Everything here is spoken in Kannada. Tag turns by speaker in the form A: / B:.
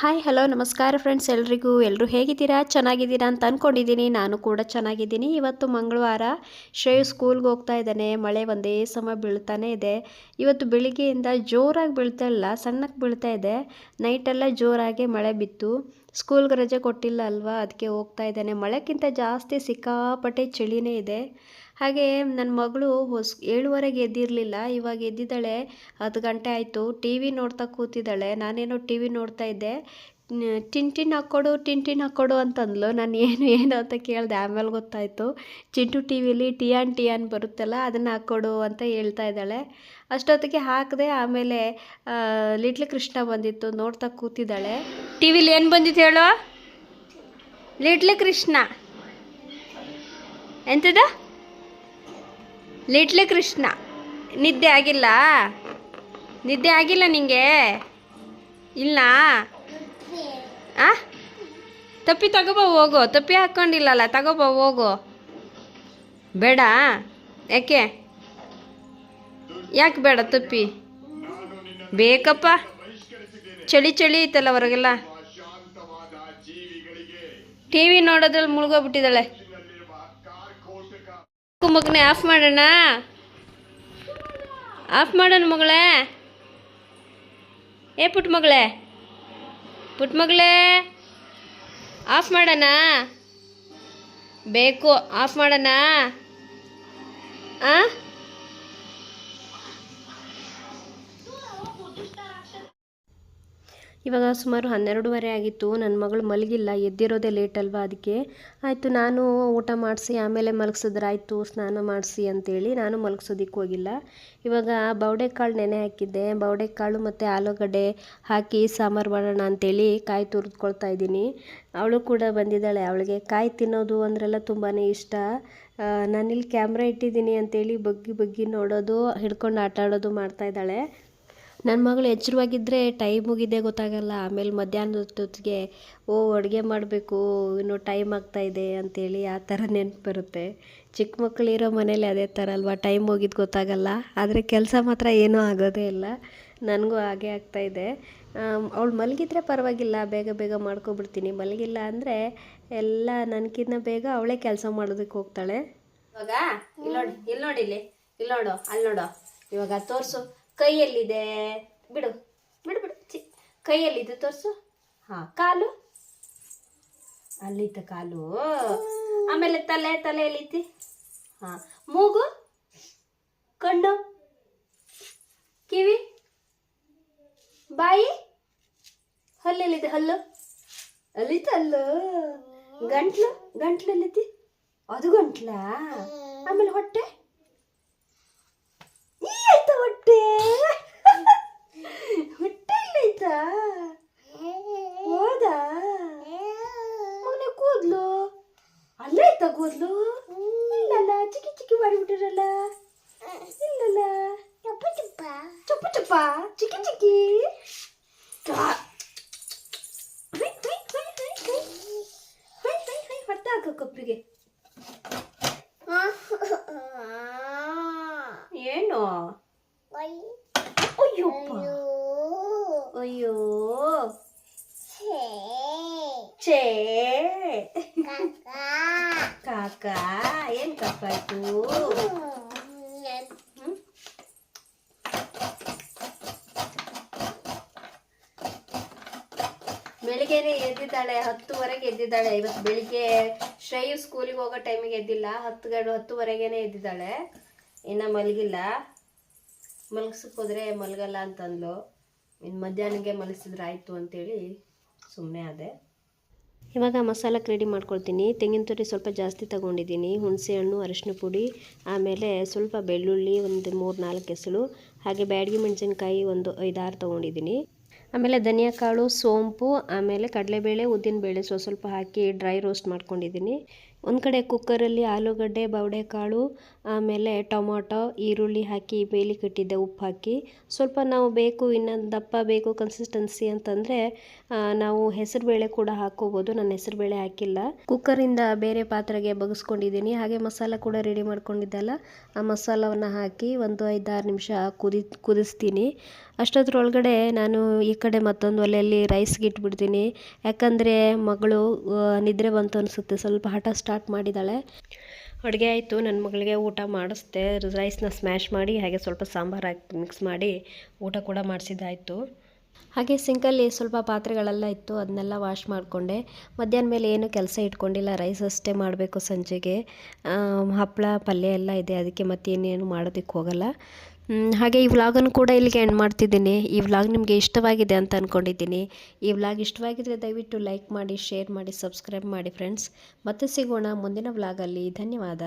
A: ಹಾಯ್ ಹಲೋ ನಮಸ್ಕಾರ ಫ್ರೆಂಡ್ಸ್ ಎಲ್ರಿಗೂ. ಎಲ್ಲರೂ ಹೇಗಿದ್ದೀರಾ? ಚೆನ್ನಾಗಿದ್ದೀರಾ ಅಂತ ಅಂದ್ಕೊಂಡಿದ್ದೀನಿ ನಾನು ಕೂಡ ಚೆನ್ನಾಗಿದ್ದೀನಿ. ಇವತ್ತು ಮಂಗಳವಾರ. ಶ್ರೇಯು ಸ್ಕೂಲ್ಗೆ ಹೋಗ್ತಾ ಇದ್ದಾನೆ. ಮಳೆ ಒಂದೇ ಸಮ ಬೀಳ್ತಾನೆ ಇದೆ. ಇವತ್ತು ಬೆಳಿಗ್ಗೆಯಿಂದ ಜೋರಾಗಿ ಬೀಳ್ತಾ ಇಲ್ಲ. ಸಣ್ಣಕ್ಕೆ ಬೀಳ್ತಾ ಇದೆ. ನೈಟೆಲ್ಲ ಜೋರಾಗಿ ಮಳೆ ಬಿತ್ತು. ಸ್ಕೂಲ್ಗೆ ರಜೆ ಕೊಟ್ಟಿಲ್ಲ ಅಲ್ವಾ? ಅದಕ್ಕೆ ಹೋಗ್ತಾ ಇದ್ದಾನೆ. ಮಳೆಕ್ಕಿಂತ ಜಾಸ್ತಿ ಸಿಕ್ಕಾಪಟ್ಟೆ ಚಳಿನೇ ಇದೆ. ಹಾಗೆ ನನ್ನ ಮಗಳು ಹೊಸ್, ಏಳುವರೆಗೆ ಎದ್ದಿರಲಿಲ್ಲ, ಇವಾಗ ಎದ್ದಿದ್ದಾಳೆ, ಹತ್ತು ಗಂಟೆ ಆಯಿತು, ಟಿ ವಿ ನೋಡ್ತಾ ಕೂತಿದ್ದಾಳೆ, ನಾನೇನೋ ಟಿ ವಿ ನೋಡ್ತಾ ಇದ್ದೆ ಟಿಂಟಿನ್ ಟಿನ್ ಟಿನ್ ಹಾಕ್ಕೊಡು, ಟಿನ್ ಟಿನ್ ಹಾಕ್ಕೊಡು ಅಂತಂದ್ಲು. ನಾನು ಏನು ಏನು ಅಂತ ಕೇಳಿದೆ, ಆಮೇಲೆ ಗೊತ್ತಾಯಿತು. ಚಿಂಟು ಟಿ ವಿಲಿ ಟಿಯಾನ್ ಆನ್ ಬರುತ್ತಲ್ಲ, ಅದನ್ನು ಹಾಕ್ಕೊಡು ಅಂತ ಹೇಳ್ತಾ ಇದ್ದಾಳೆ. ಅಷ್ಟೊತ್ತಿಗೆ ಹಾಕಿದೆ, ಆಮೇಲೆ ಲಿಟ್ಲ್ ಕೃಷ್ಣ ಬಂದಿತ್ತು, ನೋಡ್ತಾ ಕೂತಿದ್ದಾಳೆ. ಟಿ ವಿಲಿ ಏನು ಬಂದಿತ್ತು ಹೇಳೋ? ಲಿಟ್ಲ್ ಕೃಷ್ಣ. ಎಂಥದ ಲಿಟ್ಲ್ ಕೃಷ್ಣ. ನಿದ್ದೆ ಆಗಿಲ್ಲ? ನಿದ್ದೆ ಆಗಿಲ್ಲ ನಿಂಗೆ? ಇಲ್ಲ ಆ? ತಪ್ಪಿ ತಗೋಬ, ಹೋಗು. ತಪ್ಪಿ ಹಾಕ್ಕೊಂಡಿಲ್ಲಲ್ಲ ತಗೋಬ, ಹೋಗು. ಬೇಡ. ಯಾಕೆ? ಯಾಕೆ ಬೇಡ ತಪ್ಪಿ? ಬೇಕಪ್ಪ. ಚಳಿ ಚಳಿ ಐತಲ್ಲ ಹೊರಗೆಲ್ಲ. ಟಿ ವಿ ನೋಡೋದ್ರಲ್ಲಿ ಮುಳುಗೋಗ್ಬಿಟ್ಟಿದ್ದಾಳೆ. ಮಗನೇ, ಆಫ್ ಮಾಡೋಣ. ಆಫ್ ಮಾಡೋಣ ಮಗಳೇ. ಏ ಪುಟ್ಟ ಮಗಳೇ. ಪುಟ್ಟ ಮಗಳೇ. ಆಫ್ ಮಾಡೋಣ. ಬೇಕು, ಆಫ್ ಮಾಡೋಣ. ಆ? ಇವಾಗ ಸುಮಾರು ಹನ್ನೆರಡೂವರೆ ಆಗಿತ್ತು ನನ್ನ ಮಗಳು ಮಲಗಿಲ್ಲ, ಎದ್ದಿರೋದೇ ಲೇಟ್ ಅಲ್ವಾ ಅದಕ್ಕೆ. ಆಯಿತು ನಾನು ಊಟ ಮಾಡಿಸಿ, ಆಮೇಲೆ ಮಲಗಿಸಿದ್ರಾಯ್ತು, ಸ್ನಾನ ಮಾಡಿಸಿ ಅಂತೇಳಿ ನಾನು ಮಲಗಿಸೋದಿಕ್ಕೆ ಹೋಗಿಲ್ಲ. ಇವಾಗ ಬೌಡೆಕಾಳು ನೆನೆ ಹಾಕಿದ್ದೆ, ಬೌಡೆಕಾಳು ಮತ್ತು ಆಲೂಗಡ್ಡೆ ಹಾಕಿ ಸಾಂಬಾರು ಮಾಡೋಣ ಅಂತೇಳಿ ಕಾಯಿ ತುರಿದ್ಕೊಳ್ತಾ ಇದ್ದೀನಿ. ಅವಳು ಕೂಡ ಬಂದಿದ್ದಾಳೆ, ಅವಳಿಗೆ ಕಾಯಿ ತಿನ್ನೋದು ಅಂದ್ರೆಲ್ಲ ತುಂಬಾ ಇಷ್ಟ. ನಾನಿಲ್ಲಿ ಕ್ಯಾಮ್ರಾ ಇಟ್ಟಿದ್ದೀನಿ ಅಂತೇಳಿ ಬಗ್ಗಿ ಬಗ್ಗಿ ನೋಡೋದು, ಹಿಡ್ಕೊಂಡು ಆಟ ಆಡೋದು ಮಾಡ್ತಾ ಇದ್ದಾಳೆ. ನನ್ನ ಮಗಳು ಎಚ್ಚರವಾಗಿದ್ದರೆ ಟೈಮ್ ಮುಗಿದೇ ಗೊತ್ತಾಗಲ್ಲ. ಆಮೇಲೆ ಮಧ್ಯಾಹ್ನದ ಹೊತ್ತಿಗೆ, ಓ, ಅಡುಗೆ ಮಾಡಬೇಕು, ಇನ್ನು ಟೈಮ್ ಆಗ್ತಾ ಇದೆ ಅಂತೇಳಿ ಆ ಥರ ನೆನಪು ಬರುತ್ತೆ. ಚಿಕ್ಕ ಮಕ್ಕಳಿರೋ ಮನೇಲಿ ಅದೇ ಥರ ಅಲ್ವಾ? ಟೈಮ್ ಹೋಗಿದ್ದು ಗೊತ್ತಾಗಲ್ಲ. ಆದರೆ ಕೆಲಸ ಮಾತ್ರ ಏನೂ ಆಗೋದೇ ಇಲ್ಲ. ನನಗೂ ಹಾಗೆ ಆಗ್ತಾಯಿದೆ ಅವಳು ಮಲಗಿದ್ರೆ ಪರವಾಗಿಲ್ಲ. ಬೇಗ ಬೇಗ ಮಾಡ್ಕೊಬಿಡ್ತೀನಿ. ಮಲಗಿಲ್ಲ ಅಂದರೆ ಎಲ್ಲ ನನಗಿನ್ನ ಬೇಗ ಅವಳೇ ಕೆಲಸ ಮಾಡೋದಕ್ಕೆ ಹೋಗ್ತಾಳೆ. ಇವಾಗ ಇಲ್ಲಿ ನೋಡಿ ಇಲ್ಲಿ. ನೋಡಿ ಇಲ್ಲಿ ನೋಡು ಅಲ್ಲಿ ನೋಡು ಇವಾಗ ತೋರಿಸು. ಕೈಯಲ್ಲಿದೆ. ಬಿಡು ಬಿಡು ಬಿಡು. ಚಿ ಕೈಯಲ್ಲಿದೆ ತೋರಿಸು. ಹಾಂ. ಕಾಲು? ಅಲ್ಲಿತ್ತ ಕಾಲು. ಆಮೇಲೆ ತಲೆ ತಲೆ ಎಲ್ಲಿತಿ ಹಾಂ. ಮೂಗು? ಕಣ್ಣು? ಕಿವಿ? ಬಾಯಿ? ಹಲ್ಲೆಲ್ಲಿದೆ ಹಲ್ಲು? ಅಲ್ಲಿತ್ತ ಹಲ್ಲು. ಗಂಟ್ಲು ಗಂಟ್ಲು? ಎಲ್ಲಿತಿ ಅದು ಗಂಟ್ಲಾ? ಆಮೇಲೆ ಹೊಟ್ಟೆ? ಹೊಟ್ಟೆ? ಹೊಟ್ಟೆ ಇಲ್ಲೈತಾ ಹೌದಾ? ಮಗನೇ ಕೂದ್ಲು? ಅಲ್ಲೈತಾ ಕೂದ್ಲು? ಇಲ್ಲಲ್ಲ ಚಿಕ್ಕಿ ಚಿಕ್ಕಿ ಮಾಡಿಬಿಟ್ಟಿರಲ್ಲ ಇಲ್ಲಲ್ಲ. ಚಪ್ಪ ಚಪ್ಪ. ಚಪ್ಪ ಚಪ್ಪ ಚಿಕ್ಕಿ ಚಿಕ್ಕಿ. ಹೊಟ್ಟೆ ಹಾಕು ಕಪ್ಪಿಗೆ. ಕಾಕ ಏನ್ ಕಪ್ಪಾಯ್ತು? ಬೆಳಿಗ್ಗೆನೆ ಎದ್ದಿದ್ದಾಳೆ, ಹತ್ತುವರೆಗೆ ಎದ್ದಿದ್ದಾಳೆ. ಇವತ್ತು ಬೆಳಿಗ್ಗೆ ಶ್ರೇಯು ಸ್ಕೂಲಿಗೆ ಹೋಗೋ ಟೈಮಿಗೆ ಎದ್ದಿಲ್ಲ. ಹತ್ತು ಗಂಟೆ ಹತ್ತುವರೆಗೇನೆ ಎದ್ದಿದ್ದಾಳೆ. ಇನ್ನ ಮಲಗಿಲ್ಲ. ಮಲಗಿಸಕ್ಕೆ ಹೋದ್ರೆ ಮಲಗಲ್ಲ ಅಂತಂದ್ಲು. ಇನ್ನು ಮಧ್ಯಾಹ್ನಗೆ ಮಲಗಿಸಿದ್ರೆ ಆಯಿತು ಅಂತೇಳಿ ಸುಮ್ಮನೆ ಆದೆ. ಇವಾಗ ಮಸಾಲಕ್ಕೆ ರೆಡಿ ಮಾಡ್ಕೊಳ್ತೀನಿ. ತೆಂಗಿನ ತುರಿ ಸ್ವಲ್ಪ ಜಾಸ್ತಿ ತಗೊಂಡಿದ್ದೀನಿ. ಹುಣಸೆ ಹಣ್ಣು ಅರಿಶಿನ ಪುಡಿ, ಆಮೇಲೆ ಸ್ವಲ್ಪ ಬೆಳ್ಳುಳ್ಳಿ ಒಂದು ಮೂರು ನಾಲ್ಕು ಎಸಳು ಹಾಗೆ ಬ್ಯಾಡಗಿ ಮೆಣಸಿನ್ಕಾಯಿ ಒಂದು ಐದಾರು ತೊಗೊಂಡಿದ್ದೀನಿ. ಆಮೇಲೆ ಧನಿಯಾ ಕಾಳು ಸೋಂಪು, ಆಮೇಲೆ ಕಡಲೆಬೇಳೆ, ಉದ್ದಿನಬೇಳೆ ಸ್ವಲ್ಪ ಸ್ವಲ್ಪ ಹಾಕಿ ಡ್ರೈ ರೋಸ್ಟ್ ಮಾಡ್ಕೊಂಡಿದ್ದೀನಿ. ಒಂದು ಕಡೆ ಕುಕ್ಕರಲ್ಲಿ ಆಲೂಗಡ್ಡೆ ಬವಡೆಕಾಳು ಆಮೇಲೆ ಟೊಮೊಟೊ, ಈರುಳ್ಳಿ ಹಾಕಿ ಬೇಯಲಿಕ್ಕಿಟ್ಟಿದ್ದೆ ಉಪ್ಪು ಹಾಕಿ. ಸ್ವಲ್ಪ ನಾವು ಬೇಕು, ಇನ್ನೊಂದು ದಪ್ಪ ಬೇಕು ಕನ್ಸಿಸ್ಟೆನ್ಸಿ ಅಂತಂದರೆ ನಾವು ಹೆಸರುಬೇಳೆ ಕೂಡ ಹಾಕ್ಕೋಬೋದು ನಾನು ಹೆಸರುಬೇಳೆ ಹಾಕಿಲ್ಲ. ಕುಕ್ಕರಿಂದ ಬೇರೆ ಪಾತ್ರೆಗೆ ಬಗ್ಸ್ಕೊಂಡಿದ್ದೀನಿ. ಹಾಗೆ ಮಸಾಲ ಕೂಡ ರೆಡಿ ಮಾಡ್ಕೊಂಡಿದ್ದಲ್ಲ, ಆ ಮಸಾಲವನ್ನು ಹಾಕಿ ಒಂದು ಐದಾರು ನಿಮಿಷ ಕುದಿ, ಕುದಿಸ್ತೀನಿ. ಅಷ್ಟೊತ್ತರೊಳಗಡೆ ನಾನು ಈ ಕಡೆ ಮತ್ತೊಂದು ಒಲೆಯಲ್ಲಿ ರೈಸ್ಗೆ ಇಟ್ಬಿಡ್ತೀನಿ. ಯಾಕಂದರೆ ಮಗಳು ನಿದ್ರೆ ಬಂತು ಅನಿಸುತ್ತೆ. ಸ್ವಲ್ಪ ಹಠ ಸ್ಟಾರ್ಟ್ ಮಾಡಿದ್ದಾಳೆ. ಅಡುಗೆ ಆಯಿತು ನನ್ನ ಮಗಳಿಗೆ ಊಟ ಮಾಡಿಸ್ದೆ. ರೈಸ್ನ ಸ್ಮ್ಯಾಶ್ ಮಾಡಿ, ಹಾಗೆ ಸ್ವಲ್ಪ ಸಾಂಬಾರು ಹಾಕಿ ಮಿಕ್ಸ್ ಮಾಡಿ ಊಟ ಕೂಡ ಮಾಡಿಸಿದ್ದಾಯಿತು. ಹಾಗೆ ಸಿಂಕಲ್ಲಿ ಸ್ವಲ್ಪ ಪಾತ್ರೆಗಳೆಲ್ಲ ಇತ್ತು ಅದನ್ನೆಲ್ಲ ವಾಶ್ ಮಾಡಿಕೊಂಡೆ. ಮಧ್ಯಾಹ್ನ ಮೇಲೆ ಏನು ಕೆಲಸ ಇಟ್ಕೊಂಡಿಲ್ಲ ರೈಸ್ ಅಷ್ಟೇ ಮಾಡಬೇಕು ಸಂಜೆಗೆ. ಹಪ್ಪಳ ಪಲ್ಯ ಎಲ್ಲ ಇದೆ, ಅದಕ್ಕೆ ಮತ್ತೇನೇನು ಮಾಡೋದಕ್ಕೆ ಹೋಗಲ್ಲ. ಹಾಗೆ ಈ ವ್ಲಾಗನ್ನು ಕೂಡ ಇಲ್ಲಿಗೆ ಎಂಡ್ ಮಾಡ್ತಿದ್ದೀನಿ. ಈ ವ್ಲಾಗ್ ನಿಮಗೆ ಇಷ್ಟವಾಗಿದೆ ಅಂತ ಅಂದ್ಕೊಂಡಿದ್ದೀನಿ ಈ ವ್ಲಾಗ್ ಇಷ್ಟವಾಗಿದ್ದರೆ ದಯವಿಟ್ಟು ಲೈಕ್ ಮಾಡಿ ಶೇರ್ ಮಾಡಿ ಸಬ್ಸ್ಕ್ರೈಬ್ ಮಾಡಿ ಫ್ರೆಂಡ್ಸ್ ಮತ್ತೆ ಸಿಗೋಣ ಮುಂದಿನ ವ್ಲಾಗಲ್ಲಿ ಧನ್ಯವಾದ.